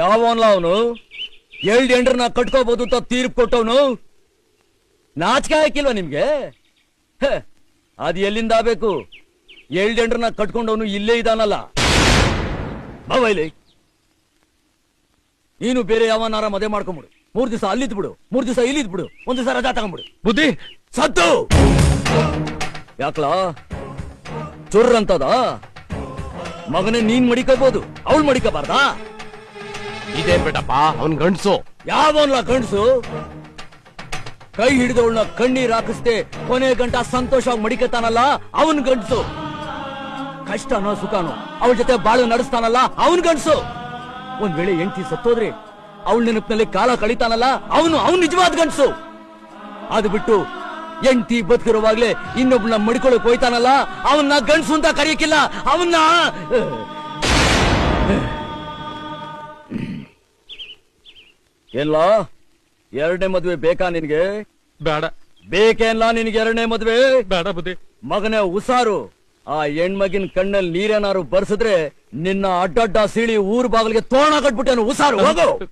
ಯಾವನ್ಲ ಅವನು? ಏಳ್ ಎಂಡ್ರನ್ನ ಕಟ್ಕೋಬಹುದು ಅಂತ ತೀರ್ಪು ಕೊಟ್ಟವನು? ನಾಚಿಕೆ ಹಾಕಿಲ್ವಾ ನಿಮ್ಗೆ? ಅದು ಎಲ್ಲಿಂದ ಆಗ್ಬೇಕು? ಏಳ್ ಎಂಡ್ರನ್ನ ಕಟ್ಕೊಂಡವನು ಇಲ್ಲೇ ಇದಾನಲ್ಲ ಬಾವೈಲಿ ನೀನು ಬೇರೆ ಯಾವನಾರ ಮದುವೆ ಮಾಡ್ಕೊಂಬಿಡು. ಮೂರ್ ದಿವಸ ಅಲ್ಲಿದ್ ಬಿಡು. ಮೂರ್ ದಿವಸ ಇಲ್ಲಿದ್ ಬಿಡು. ಒಂದ್ ದಿವಸ ರಜಾ ತಗೊಂಡ್ಬಿಡು ಬುದ್ಧಿ? ಸತ್ತು ಯಾಕ್ಲಾ? ಚುರ್ರಂತದ? ಮಗನೇ ನೀನ್ ಮಡಿಕೋಬಹುದು ಅವಳು ಮಡಿಕೋಬಾರ್ದಾ? ಇದೇನ್ ಬೇಡಪ್ಪ, ಅವನ್ ಗಂಡ್ಸು. ಯಾವನ್ಲ ಗಂಡಸು? ಕೈ ಹಿಡಿದವಳನ್ನ ಕಣ್ಣೀರ್ ಹಾಕಿಸ್ದೆ ಕೊನೆ ಗಂಟ ಸಂತೋಷವಾಗಿ ಮಡಿಕತಾನಲ್ಲ, ಅವನ್ ಗಂಡಸು. ಕಷ್ಟನೋ ಸುಖನೋ, ಅವಳ ಜೊತೆ ಬಾಳು ನಡೆಸ್ತಾನಲ್ಲ, ಅವನ್ ಗಂಡಸು. ಒಂದ್ ವೇಳೆ ಹೆಂಡತಿ ಸತ್ತೋದ್ರಿ, ಅವಳ ನೆನಪಿನಲ್ಲಿ ಕಾಲ ಕಳಿತಾನಲ್ಲ, ಅವನು ಅವನ್ ನಿಜವಾದ ಗಂಡಸು. ಅದು ಬಿಟ್ಟು ಹೆಂಡತಿ ಬದುಕಿರುವಾಗ್ಲೇ ಇನ್ನೊಬ್ಳನ್ನ ಮಡಿಕೊಳಕ್ ಹೋಯ್ತಾನಲ್ಲ ಅವನ್ನ ಗಂಡಸು ಅಂತ ಕರೆಯಕ್ಕಿಲ್ಲ ಅವನ್ನ ಏನ್ಲಾ ಎರಡನೇ ಮದ್ವೆ ಬೇಕಾ ನಿನ್ಗೆ? ಬೇಡ. ಬೇಕೇನ್ಲ ನಿನ್ಗೆ ಎರಡನೇ ಮದ್ವೆ? ಬೇಡ ಬುದ್ಧಿ. ಮಗನೇ ಉಸಾರು ಆ ಹೆಣ್ಮಗಿನ ಕಣ್ಣಲ್ಲಿ ನೀರೇನಾರು ಬರ್ಸಿದ್ರೆ ನಿನ್ನ ಅಡ್ಡಡ್ಡ ಸೀಳಿ ಊರ್ ಬಾಗಿಲಿಗೆ ತೋರಣ ಕಟ್ಬಿಟ್ಟೇನು ಉಸಾರು ಹೋಗು.